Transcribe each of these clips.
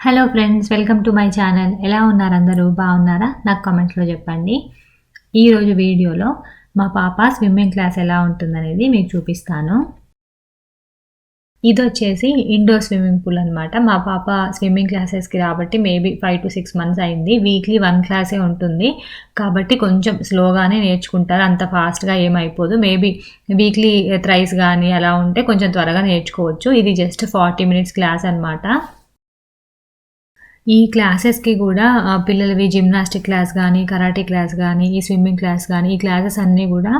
Hello friends welcome to my channel ఎలా ఉన్నారు అందరూ? బాగున్నారా? నాకు కామెంట్లో చెప్పండి. ఈరోజు వీడియోలో మా పాప స్విమ్మింగ్ క్లాస్ ఎలా ఉంటుందనేది మీకు చూపిస్తాను. ఇది వచ్చేసి ఇండోర్ స్విమ్మింగ్ పూల్ అనమాట మా పాప స్విమ్మింగ్ క్లాసెస్కి రాబట్టి maybe five to six months అయింది. వీక్లీ వన్ క్లాసే ఉంటుంది. కాబట్టి కొంచెం స్లోగానే నేర్చుకుంటారు. అంత ఫాస్ట్గా ఏమైపోదు. మేబీ వీక్లీ థ్రైస్ కానీ అలా ఉంటే కొంచెం త్వరగా నేర్చుకోవచ్చు. ఇది జస్ట్ ఫార్టీ మినిట్స్ క్లాస్ అనమాట ఈ క్లాసెస్కి కూడా పిల్లలవి జిమ్నాస్టిక్ క్లాస్ కానీ కరాటే క్లాస్ కానీ ఈ స్విమ్మింగ్ క్లాస్ కానీ ఈ క్లాసెస్ అన్నీ కూడా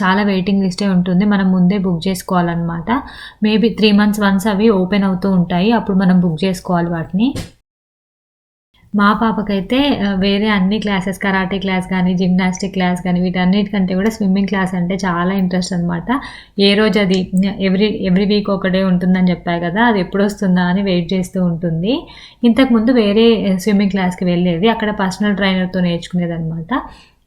చాలా వెయిటింగ్ లిస్టే ఉంటుంది. మనం ముందే బుక్ చేసుకోవాలన్నమాట. మేబీ త్రీ మంత్స్ వన్స్ అవి ఓపెన్ అవుతూ ఉంటాయి. అప్పుడు మనం బుక్ చేసుకోవాలి వాటిని. మా పాపకైతే వేరే అన్ని క్లాసెస్ కరాటే క్లాస్ కానీ జిమ్నాస్టిక్ క్లాస్ కానీ వీటన్నిటికంటే కూడా స్విమ్మింగ్ క్లాస్ అంటే చాలా ఇంట్రెస్ట్ అనమాట ఏ రోజు అది ఎవ్రీ ఎవ్రీ వీక్ ఒకటే ఉంటుందని చెప్పాయి కదా అది ఎప్పుడు వస్తుందా అని వెయిట్ చేస్తూ ఉంటుంది. ఇంతకుముందు వేరే స్విమ్మింగ్ క్లాస్కి వెళ్ళేది అక్కడ పర్సనల్ ట్రైనర్తో నేర్చుకునేది అనమాట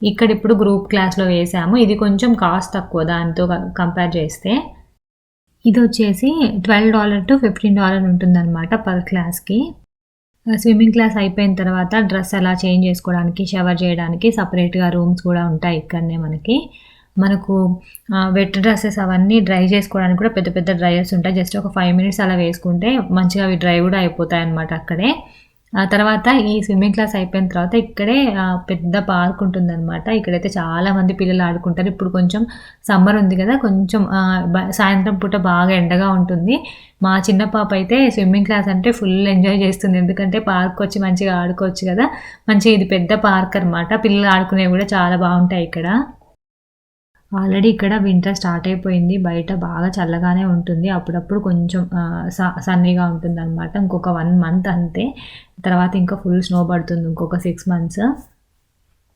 ఇక్కడ ఇప్పుడు గ్రూప్ క్లాస్లో వేసాము ఇది కొంచెం కాస్ట్ తక్కువ దాంతో కంపేర్ చేస్తే. ఇది వచ్చేసి twelve dollar to fifteen dollar ఉంటుందన్నమాట పర్ క్లాస్కి. స్విమ్మింగ్ క్లాస్ అయిపోయిన తర్వాత డ్రెస్ అలా చేంజ్ చేసుకోవడానికి షవర్ చేయడానికి సపరేట్గా రూమ్స్ కూడా ఉంటాయి ఇక్కడనే మనకి. మనకు వెట్ డ్రెస్సెస్ అవన్నీ డ్రై చేసుకోవడానికి కూడా పెద్ద పెద్ద డ్రైయర్స్ ఉంటాయి. జస్ట్ ఒక ఫైవ్ మినిట్స్ అలా వేసుకుంటే మంచిగా అవి డ్రై కూడా అయిపోతాయి అన్నమాట అక్కడే. ఆ తర్వాత ఈ స్విమ్మింగ్ క్లాస్ అయిపోయిన తర్వాత ఇక్కడే పెద్ద పార్క్ ఉంటుందన్నమాట. ఇక్కడైతే చాలా మంది పిల్లలు ఆడుకుంటారు. ఇప్పుడు కొంచెం సమ్మర్ ఉంది కదా కొంచెం బ- సాయంత్రం పూట బాగా ఎండగా ఉంటుంది. మా చిన్న పాప అయితే స్విమ్మింగ్ క్లాస్ అంటే ఫుల్ ఎంజాయ్ చేస్తుంది. ఎందుకంటే పార్క్ వచ్చి మంచిగా ఆడుకోవచ్చు కదా. మంచి ఇది పెద్ద పార్క్ అన్నమాట. పిల్లలు ఆడుకునేవి కూడా చాలా బాగుంటాయి ఇక్కడ. ఆల్రెడీ ఇక్కడ వింటర్ స్టార్ట్ అయిపోయింది. బయట బాగా చల్లగానే ఉంటుంది. అప్పుడప్పుడు కొంచెం స- సన్నీగా ఉంటుంది అనమాట ఇంకొక వన్ మంత్ అంతే. తర్వాత ఇంకా ఫుల్ స్నో పడుతుంది. ఇంకొక సిక్స్ మంత్స్.